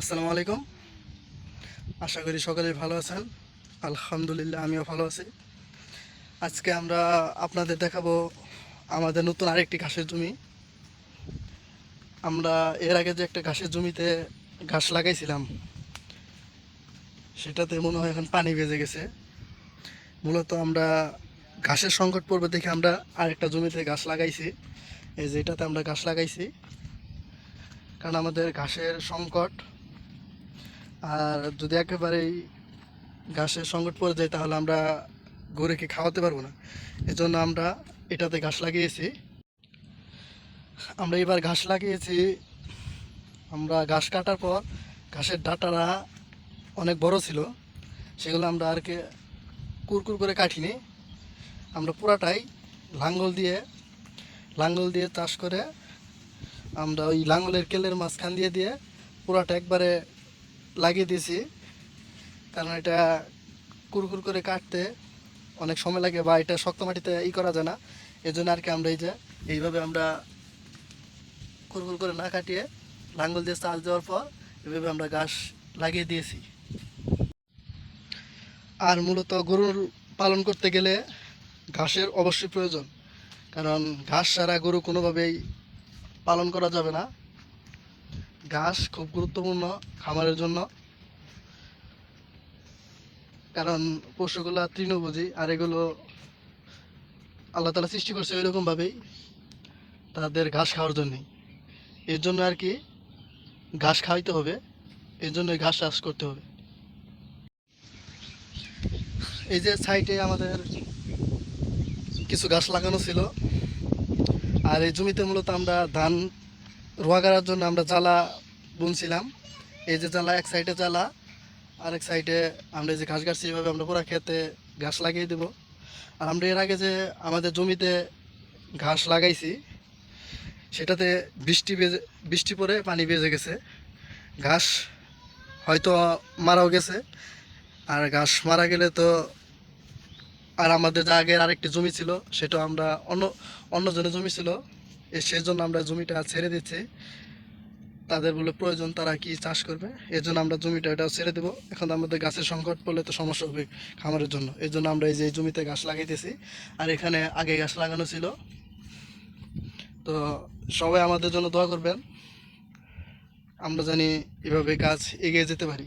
আসসালামু আলাইকুম। আশা করি সকলে ভালো আছেন। আলহামদুলিল্লাহ, আমিও ভালো আছি। আজকে আমরা আপনাদের দেখাবো আমাদের নতুন আরেকটি ঘাসের জমি। আমরা এর আগে যে একটা ঘাসের জমিতে ঘাস লাগাইছিলাম, সেটাতে মনে হয় এখন পানি বেজে গেছে। মূলত আমরা ঘাসের সংকট পড়বে দেখে আমরা আরেকটা জমিতে ঘাস লাগাইছি। এই যে এটাতে আমরা ঘাস লাগাইছি। কারণ আমাদের ঘাসের সংকট আর যদি একেবারেই ঘাসের সংকট পড়ে যায়, তাহলে আমরা গরুকে খাওয়াতে পারব না। এজন্য আমরা এটাতে ঘাস লাগিয়েছি। আমরা এবার ঘাস লাগিয়েছি। আমরা ঘাস কাটার পর ঘাসের ডাটারা অনেক বড় ছিল। সেগুলো আমরা আর কি কুরকুর করে কাটিনি। আমরা পুরাটাই লাঙ্গল দিয়ে লাঙ্গল দিয়ে চাষ করে আমরা ওই লাঙ্গলের কেলের মাঝখান দিয়ে দিয়ে পুরাটা একবারে লাগিয়ে দিয়েছি। কারণ এটা কুরকুর করে কাটতে অনেক সময় লাগে বা এটা শক্ত মাটিতে ই করা যায় না। এই জন্য আর কি আমরা এই যে, এইভাবে আমরা কুরকুর করে না কাটিয়ে লাঙ্গল দিয়ে চাষ দেওয়ার পর এভাবে আমরা ঘাস লাগিয়ে দিয়েছি। আর মূলত গরুর পালন করতে গেলে ঘাসের অবশ্যই প্রয়োজন। কারণ ঘাস ছাড়া গরু কোনোভাবেই পালন করা যাবে না। ঘাস খুব গুরুত্বপূর্ণ খামারের জন্য। কারণ পশুগুলা তৃণভোজী আর এগুলো আল্লাহ তালা সৃষ্টি করছে ওইরকমভাবেই তাদের ঘাস খাওয়ার জন্যই এর জন্য আর কি ঘাস খাওয়াইতে হবে, এর জন্যই ঘাস চাষ করতে হবে। এই যে সাইডে আমাদের কিছু গাছ লাগানো ছিল, আর এই জমিতে মূলত আমরা ধান রোয়া করার জন্য আমরা জ্বালা বুনছিলাম। এই যে জ্বালা, এক সাইডে জ্বালা আর এক সাইডে আমরা যে ঘাস গাছ, এইভাবে আমরা পুরা খেতে ঘাস লাগিয়ে দেব। আর আমরা এর আগে যে আমাদের জমিতে ঘাস লাগাইছি, সেটাতে বৃষ্টি বেজে, বৃষ্টি পরে পানি বেজে গেছে। ঘাস হয়তো মারাও গেছে, আর ঘাস মারা গেলে তো আর আমাদের যে আগের আরেকটি জমি ছিল সেটা আমরা অন্য অন্য জনের জমি ছিল এ সেই জন্য আমরা জমিটা ছেড়ে দিচ্ছি। তাদের বলে প্রয়োজন তারা কি চাষ করবে? এর জন্য আমরা জমিটা এটাও ছেড়ে দেবো। এখন আমাদের গাছের সংকট পড়লে তো সমস্যা হবে খামারের জন্য। এই জন্য আমরা এই যে জমিতে গাছ লাগাইতেছি। আর এখানে আগে গাছ লাগানো ছিল। তো সবাই আমাদের জন্য দোয়া করবেন। আমরা জানি এভাবে গাছ এগিয়ে যেতে পারি।